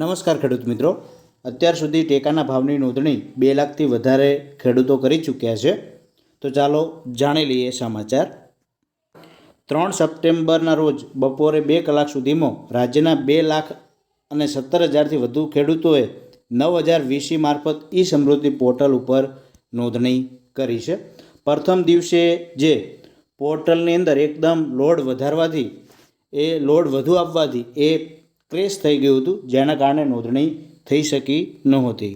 નમસ્કાર ખેડૂત મિત્રો. અત્યાર સુધી ટેકાના ભાવની નોંધણી બે લાખથી વધારે ખેડૂતો કરી ચૂક્યા છે. તો ચાલો જાણી લઈએ સમાચાર. ત્રણ સપ્ટેમ્બરના રોજ બપોરે બે કલાક સુધીમાં રાજ્યના બે લાખ અને સત્તર હજારથી વધુ ખેડૂતોએ નવ હજાર વીસી મારફત ઈ સમૃદ્ધિ પોર્ટલ ઉપર નોંધણી કરી છે. પ્રથમ દિવસે જે પોર્ટલની અંદર એકદમ લોડ વધારવાથી, એ લોડ વધુ આપવાથી એ ક્રેશ થઈ ગયું હતું, જેના કારણે નોંધણી થઈ શકી નહોતી.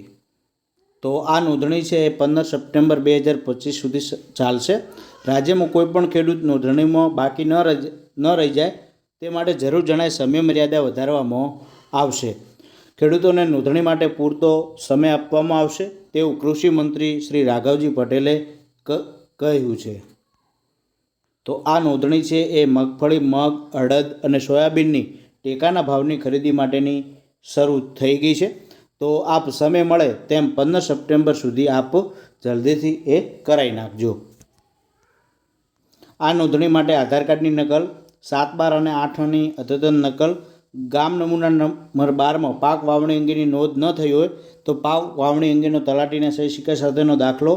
તો આ નોંધણી છે એ પંદર સપ્ટેમ્બર બે હજાર પચીસ સુધી ચાલશે. રાજ્યમાં કોઈપણ ખેડૂત નોંધણીમાં બાકી ન રજ, ન રહી જાય, તે માટે જરૂર જણાય સમય મર્યાદા વધારવામાં આવશે. ખેડૂતોને નોંધણી માટે પૂરતો સમય આપવામાં આવશે, તેવું કૃષિ મંત્રી શ્રી રાઘવજી પટેલે કહ્યું છે. તો આ નોંધણી છે એ મગફળી, મગ, અડદ અને સોયાબીનની ટેકાના ભાવની ખરીદી માટેની શરૂ થઈ ગઈ છે. તો આપ સમય મળે તેમ પંદર સપ્ટેમ્બર સુધી આપ જલ્દીથી એ કરાવી નાખજો. આ નોંધણી માટે આધાર કાર્ડની નકલ, સાત બાર અને આઠની અદ્યતન નકલ, ગામ નમૂના નંબર બારમાં પાક વાવણી અંગેની નોંધ ન થઈ હોય તો પાક વાવણી અંગેનો તલાટીના સહી સિક્કા સાથેનો દાખલો,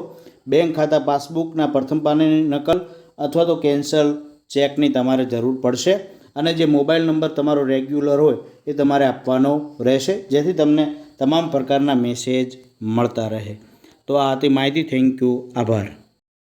બેંક ખાતા પાસબુકના પ્રથમ પાનાની નકલ અથવા તો કેન્સલ ચેકની તમારે જરૂર પડશે. અને જે મોબાઈલ નંબર તમારો રેગ્યુલર હોય એ તમારે આપવાનો રહેશે, જેથી તમને તમામ પ્રકારના મેસેજ મળતા રહે. તો આ હતી માહિતી. Thank you. આભાર.